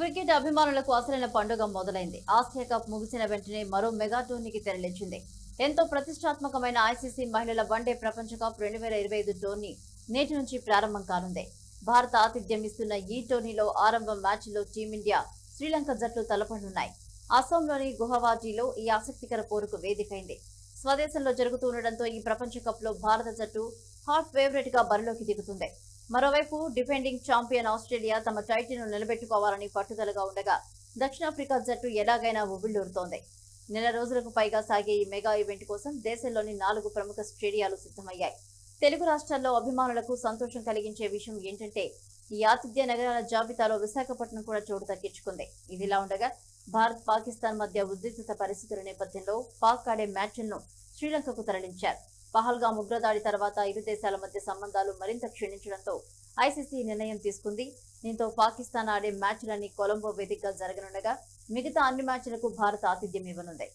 Cricket అభిమానులకు అసలైన పండుగ మొదలైంది. ఆసియా కప్ ముగిసిన వెంటనే మరో మెగా టోర్నీకి తెరలించింది. ఎంతో ప్రతిష్టాత్మకమైన ఐసీసీ మహిళల వన్డే ప్రపంచ కప్ రెండు వేల ఇరవై ఐదు టోర్నీ నేటి నుంచి ప్రారంభం కానుంది. భారత ఆతిథ్యం ఇస్తున్న ఈ టోర్నీలో ఆరంభ మ్యాచ్లో టీమిండియా శ్రీలంక జట్లు తలపడనున్నాయి. అస్సాంలోని గుహవాటీలో ఈ ఆసక్తికర పోరుకు వేదికైంది. స్వదేశంలో జరుగుతూ ఉండడంతో ఈ ప్రపంచ కప్లో భారత జట్టు హాట్ ఫేవరెట్గా బరిలోకి దిగుతుంది. మరోవైపు డిఫెండింగ్ ఛాంపియన్ ఆస్ట్రేలియా తమ టైటిల్ను నిలబెట్టుకోవాలని పట్టుదలగా ఉండగా దక్షిణాఫ్రికా జట్టు ఎలాగైనా ఉవ్విళ్ళూరుతోంది నెల రోజులకు పైగా సాగే ఈ మెగా ఈవెంట్ కోసం దేశంలోని నాలుగు ప్రముఖ స్టేడియాలు సిద్ధమయ్యాయి. తెలుగు రాష్ట్రాల్లో అభిమానులకు సంతోషం కలిగించే విషయం ఏంటంటే ఈ ఆతిథ్య నగరాల జాబితాలో విశాఖపట్నం కూడా చోటు దక్కించుకుంది. ఇదిలా ఉండగా భారత్ పాకిస్తాన్ మధ్య ఉద్రిక్తత పరిస్థితుల నేపథ్యంలో పాక్ ఆడే మ్యాచ్లను శ్రీలంకకు తరలించారు. పహల్గా ఉగ్రదాడి తర్వాత ఇరు దేశాల మధ్య సంబంధాలు మరింత క్షీణించడంతో ఐసీసీ నిర్ణయం తీసుకుంది. దీంతో పాకిస్తాన్ ఆడే మ్యాచ్లన్నీ కొలంబో వేదికగా జరగనుండగా మిగతా అన్ని మ్యాచ్లకు భారత్ ఆతిథ్యం ఇవ్వనుంది.